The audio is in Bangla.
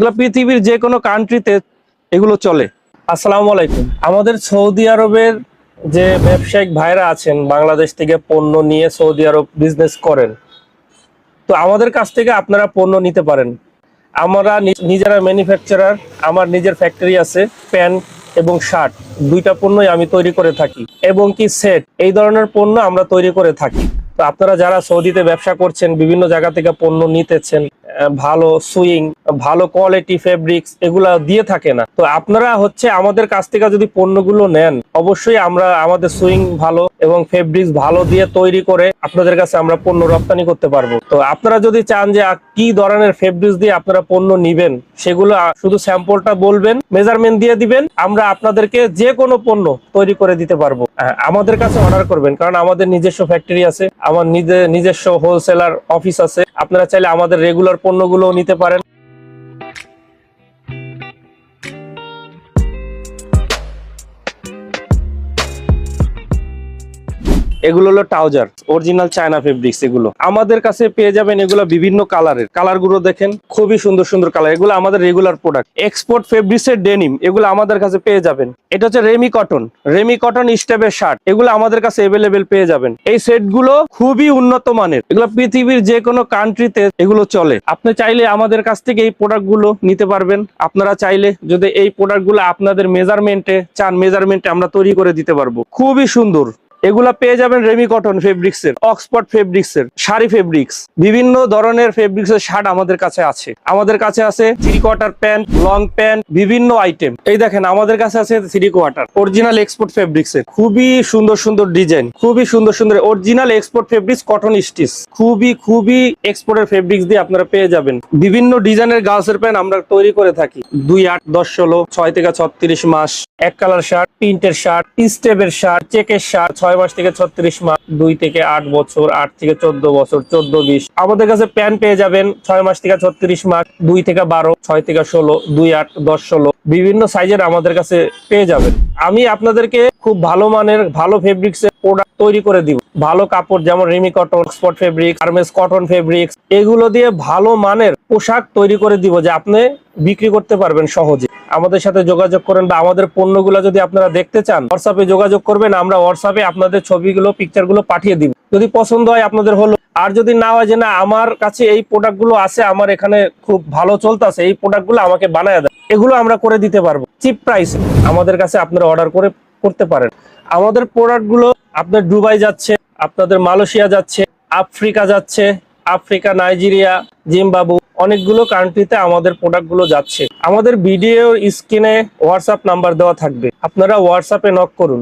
এগুলো পৃথিবীর যে কোনো কান্ট্রিতে এগুলো চলে। আসসালামু আলাইকুম। আমাদের সৌদি আরবের যে ব্যবসায়িক ভাইরা আছেন, বাংলাদেশ থেকে পণ্য নিয়ে সৌদি আরব বিজনেস করেন, তো আমাদের কাছ থেকে আপনারা পণ্য নিতে পারেন। আমরা নিজেরা ম্যানুফ্যাকচারার আমার নিজের ফ্যাক্টরি আছে, প্যান্ট এবং শার্ট, দুইটা পণ্যই আমি তৈরি করে থাকি, এবং কি সেট, এই ধরনের পণ্য আমরা তৈরি করে থাকি। তো আপনারা যারা সৌদিতে ব্যবসা করছেন, বিভিন্ন জায়গা থেকে পণ্য নিতেছেন ভালো, সুইং ভালো কোয়ালিটি ফেব্রিক্স এগুলা দিয়ে থাকে না। তো আপনারা হচ্ছে আমাদের কাছ থেকে যদি পণ্যগুলো নেন, অবশ্যই আমরা আমাদের সুইং ভালো এবং ফেব্রিক্স ভালো দিয়ে তৈরি করে আপনাদের কাছে আমরা পণ্য রপ্তানি করতে পারব। তো আপনারা যদি চান যে কি ধরনের ফেব্রিক্স দিয়ে আপনারা পণ্য নিবেন, সেগুলো শুধু স্যাম্পলটা বলবেন মেজারমেন্ট দিয়ে দিবেন, আমরা আপনাদেরকে যে কোনো পণ্য তৈরি করে দিতে পারব। আমাদের কাছে অর্ডার করবেন, কারণ আমাদের নিজস্ব ফ্যাক্টরি আছে, আমার নিজে নিজস্ব হোলসেলার অফিস আছে। আপনারা চাইলে আমাদের রেগুলার পণ্যগুলো নিতে পারেন। এগুলো হলো ট্রাউজার অরিজিনাল চায়না ফেব্রিক্স এগুলো। আমাদের কাছে পেয়ে যাবেন এগুলো বিভিন্ন কালারের। কালারগুলো দেখেন, খুবই সুন্দর সুন্দর কালার। এগুলো আমাদের রেগুলার প্রোডাক্ট এক্সপোর্ট ফেব্রিক্সের ডেনিম এগুলো আমাদের কাছে পেয়ে যাবেন। এটা হচ্ছে রেমি কটন রেমি কটন স্টেপের শার্ট এগুলো আমাদের কাছে এভেলেবেল পেয়ে যাবেন। এই সেটগুলো খুবই উন্নত মানের। এগুলো পৃথিবীর যে কোনো কান্ট্রিতে এগুলো চলে। আপনি চাইলে আমাদের কাছ থেকে এই প্রোডাক্টগুলো নিতে পারবেন। আপনারা চাইলে যদি এই প্রোডাক্টগুলো আপনাদের মেজারমেন্টে চান মেজারমেন্টে আমরা তৈরি করে দিতে পারব। খুবই সুন্দর। এগুলা পেয়ে যাবেন রেমি কটন ফেব্রিক্স এর অক্সফোর্ড ফেব্রিক্স এর, শাড়ি ফেব্রিক্স বিভিন্ন ধরনের ফেব্রিক্স এর শার্ট আমাদের কাছে আছে। আমাদের কাছে আছে three quarter pant long pant বিভিন্ন আইটেম এই দেখেন, আমাদের কাছে আছে three quarter original export fabrics এর, খুবই সুন্দর সুন্দর ডিজাইন খুবই সুন্দর সুন্দর original export fabrics cotton stitch খুবই খুবই এক্সপোর্টের ফেব্রিক্স দিয়ে আপনারা পেয়ে যাবেন। বিভিন্ন ডিজাইনের গার্লসের প্যান্ট আমরা তৈরি করে থাকি। দুই আট, দশ, ষোলো, ছয় থেকে ছত্রিশ মাস, এক কালার শার্ট প্রিন্টের শার্ট স্টেপের শার্ট চেকের শার্ট মাস থেকে ছত্রিশ মাস, দুই থেকে আট বছর, আট থেকে চোদ্দ বছর, চোদ্দ, বিশ। আমাদের কাছে প্যান পেয়ে যাবেন ছয় মাস থেকে ছত্রিশ মাস, দুই থেকে বারো, ছয় থেকে ষোলো, দুই আট, দশ, ষোলো। বিভিন্ন সাইজের আমাদের কাছে পেয়ে যাবেন। আমি আপনাদেরকে খুব ভালো মানের, ভালো ফেব্রিক্স এর প্রোডাক্ট তৈরি করে দিব। ভালো কাপড় যেমন রেমি কটন স্পট ফেব্রিক আর্মেস কটন ফেব্রিক্স এগুলো দিয়ে ভালো মানের পোশাক তৈরি করে দিব যে আপনি বিক্রি করতে পারবেন সহজে। আমাদের সাথে যোগাযোগ করেন বা আমাদের পণ্যগুলো যদি আপনারা দেখতে চান হোয়াটসঅ্যাপে যোগাযোগ করবেন, আমরা হোয়াটসঅ্যাপে আপনাদের ছবিগুলো পিকচারগুলো পাঠিয়ে দিব। যদি পছন্দ হয় আপনাদের হলো। আর যদি না হয় যে না, আমার কাছে এই প্রোডাক্টগুলো আছে, আমার এখানে খুব ভালো চলতেছে, এই প্রোডাক্টগুলো আমাকে বানায় দেয় এগুলো আমরা করে দিতে পারব। চিপ প্রাইস আমাদের কাছে আপনারা অর্ডার করে, করতে পারেন। আমাদের প্রোডাক্টগুলো আপনার দুবাই যাচ্ছে, আপনাদের মালয়েশিয়া যাচ্ছে, আফ্রিকা যাচ্ছে, আফ্রিকা, নাইজেরিয়া, জিম্বাবু, অনেকগুলো কান্ট্রিতে আমাদের প্রোডাক্টগুলো যাচ্ছে। আমাদের ভিডিওর স্ক্রিনে হোয়াটসঅ্যাপ নাম্বার দেওয়া থাকবে। আপনারা হোয়াটসঅ্যাপে নক করুন।